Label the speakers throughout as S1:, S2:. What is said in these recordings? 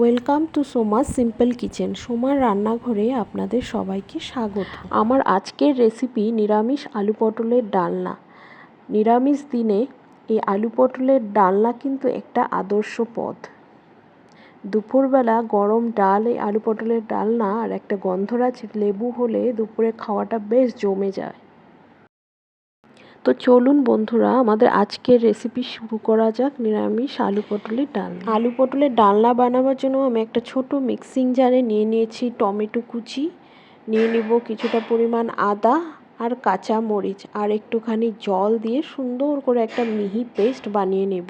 S1: Welcome to Soma's simple kitchen. সোমার রান্নাঘরে আপনাদের সবাইকে স্বাগত। আমার আজকের রেসিপি নিরামিষ আলু পটলের ডালনা। নিরামিষ দিনে এই আলু পটলের ডালনা কিন্তু একটা আদর্শ পদ। দুপুরবেলা গরম ডাল, এই আলু পটলের ডালনা আর একটা গন্ধরাজ লেবু হলে দুপুরে খাওয়াটা বেশ জমে যায়। তো চলুন বন্ধুরা, আমাদের আজকের রেসিপি শুরু করা যাক। নিরামিষ আলু পটলের ডাল আলু পটলের ডালনা বানাবার জন্য আমি একটা ছোট মিক্সিং জারে নিয়ে নিয়েছি টমেটো কুচি। নিয়ে নেব কিছুটা পরিমাণ আদা আর কাঁচা মরিচ। আর একটুখানি জল দিয়ে সুন্দর করে একটা মিহি পেস্ট বানিয়ে নেব।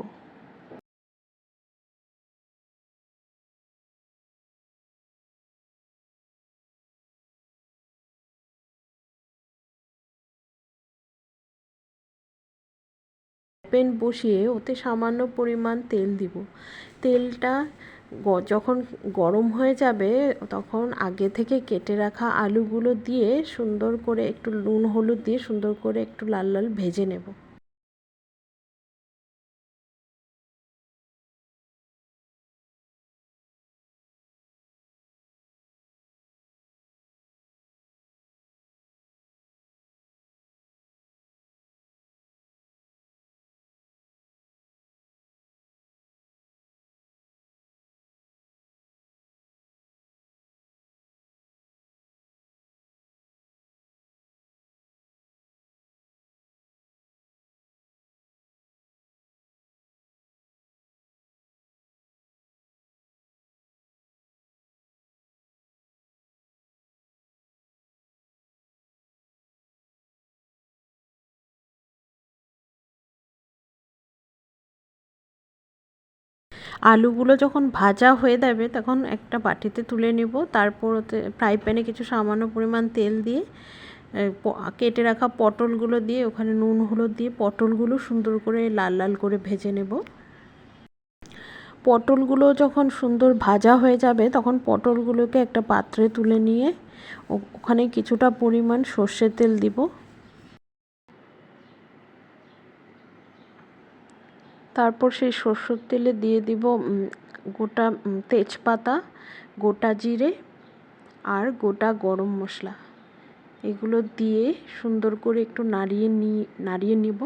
S1: প্যান বসিয়ে ওতে সামান্য পরিমাণ তেল দিব। তেলটা যখন গরম হয়ে যাবে, তখন আগে থেকে কেটে রাখা আলুগুলো দিয়ে সুন্দর করে একটু নুন, হলুদ দিয়ে সুন্দর করে একটু লাল লাল ভেজে নেব। আলুগুলো যখন ভাজা হয়ে যাবে তখন একটা বাটিতে তুলে নেব। তারপর ওতে ফ্রাই প্যানে কিছু সামান্য পরিমাণ তেল দিয়ে কেটে রাখা পটলগুলো দিয়ে, ওখানে নুন, হলুদ দিয়ে পটলগুলো সুন্দর করে লাল লাল করে ভেজে নেব। পটলগুলো যখন সুন্দর ভাজা হয়ে যাবে তখন পটলগুলোকে একটা পাত্রে তুলে নিয়ে ওখানে কিছুটা পরিমাণ সর্ষের তেল দিব। তারপর সেই সরষের তেলে দিয়ে দিব গোটা তেজপাতা, গোটা জিরে আর গোটা গরম মশলা। এগুলো দিয়ে সুন্দর করে একটু নাড়িয়ে নি, নাড়িয়ে নিব।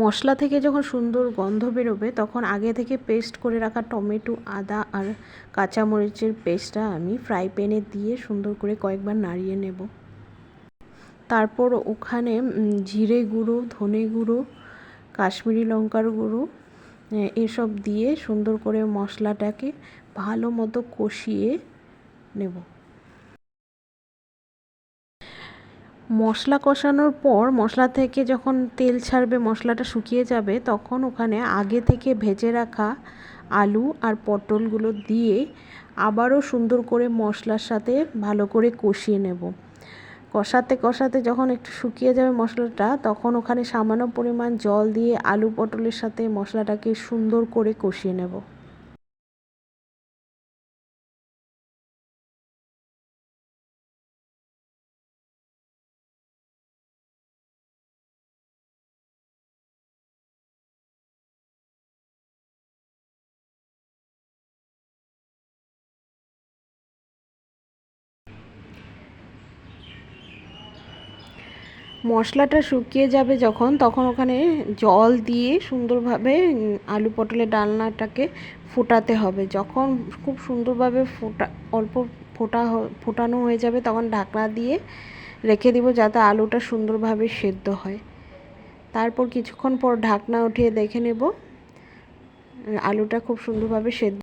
S1: মশলা থেকে যখন সুন্দর গন্ধ বেরোবে, তখন আগে থেকে পেস্ট করে রাখা টমেটো, আদা আর কাঁচামরিচের পেস্টটা আমি ফ্রাই প্যানে দিয়ে সুন্দর করে কয়েকবার নাড়িয়ে নেব। তারপর ওখানে জিরে গুঁড়ো, ধনে গুঁড়ো কাশ্মীরি লঙ্কার গুঁড়ো এসব দিয়ে সুন্দর করে মশলাটাকে ভালো মতো কষিয়ে নেব। মশলা কষানোর পর মশলা থেকে যখন তেল ছাড়বে, মশলাটা শুকিয়ে যাবে, তখন ওখানে আগে থেকে ভেজে রাখা আলু আর পটলগুলো দিয়ে আবারও সুন্দর করে মশলার সাথে ভালো করে কষিয়ে নেব। কষাতে কষাতে যখন একটু শুকিয়ে যাবে মশলাটা, তখন ওখানে সামান্য পরিমাণ জল দিয়ে আলু পটলের সাথে মশলাটাকে সুন্দর করে কষিয়ে নেব। মশলাটা শুকিয়ে যাবে যখন, তখন ওখানে জল দিয়ে সুন্দরভাবে আলু পটলের ডালনাটাকে ফোটাতে হবে। যখন খুব সুন্দরভাবে ফোটা, অল্প ফোটা ফোটানো হয়ে যাবে, তখন ঢাকনা দিয়ে রেখে দিব যাতে আলুটা সুন্দরভাবে সেদ্ধ হয়। তারপর কিছুক্ষণ পর ঢাকনা উঠিয়ে দেখে নেব, আলুটা খুব সুন্দরভাবে সেদ্ধ